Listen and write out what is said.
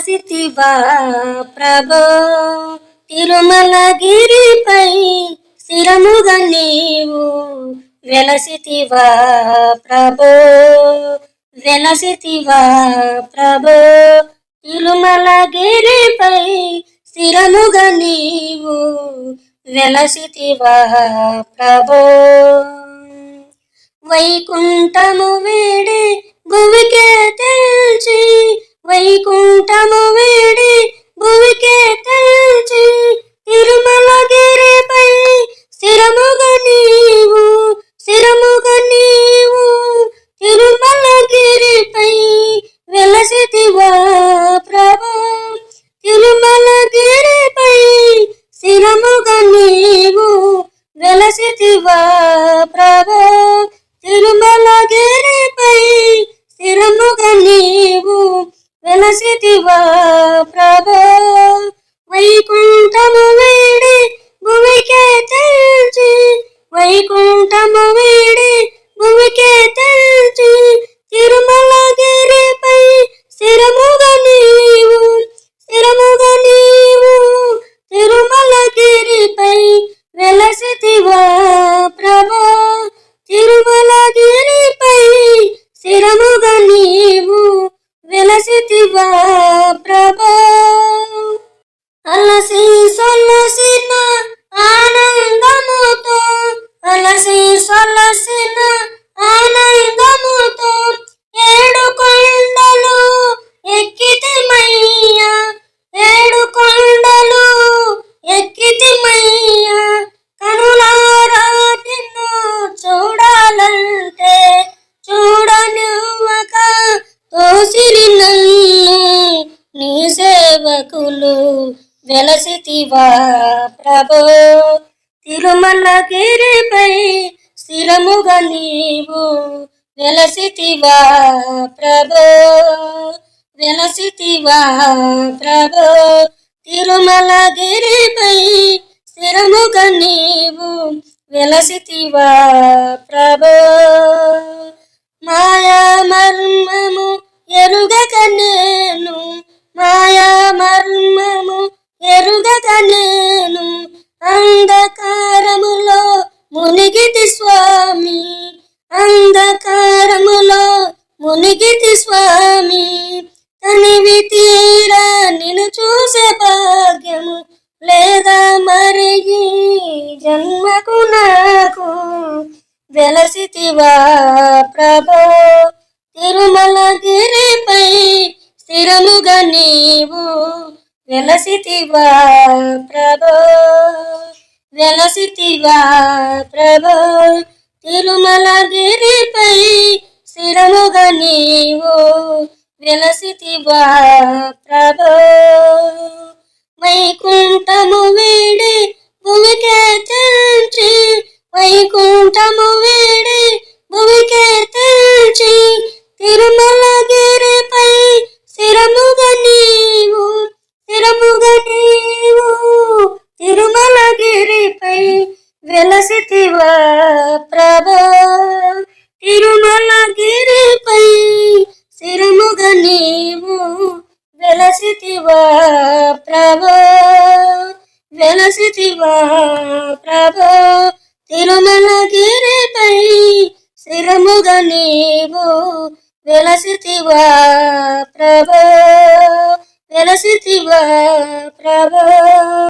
వసితివా ప్రభో. తిరుమలగిరిపై స్థిరముగా నీవు వెలసితివా ప్రభో. వెలసితివా ప్రభో. తిరుమలగిరిపై స్థిరముగా నీవు వెలసితివా ప్రభో. వైకుంఠము get into. వెలసితివా ప్రభో? తిరుమల గిరిపై స్థిరముగా నీవు వెలసితివా ప్రభో? వెలసితివా ప్రభో? తిరుమల గిరిపై స్థిరముగా నీవు వెలసితివా ప్రభో? అంధకారములో మునిగితి స్వామి. తనివి తీరా నిన్ను చూసే భాగ్యము లేదా మరి జన్మకు నాకు? వెలసితివా ప్రభో తిరుమల గిరిపై స్థిరముగా నీవు వెలసితివా ప్రభో వెలసితివా ప్రభో. తిరుమలగిరిపై స్థిరముగా నీవు వెలసితివా ప్రభో? వైకుంఠము వీడి భూమికే తెల్చి వైకుంఠము వీడి భూమికే తెల్చి తిరుమలగిరిపై స్థిరముగా నీవు స్థిరముగా నీవు తిరుమలగిరిపై వెలసితివా? వెలసితివా ప్రభో. తిరుమలగిరిపై స్థిరముగా నీవు వెలసివా ప్రభో. వెలసివా ప్రభో.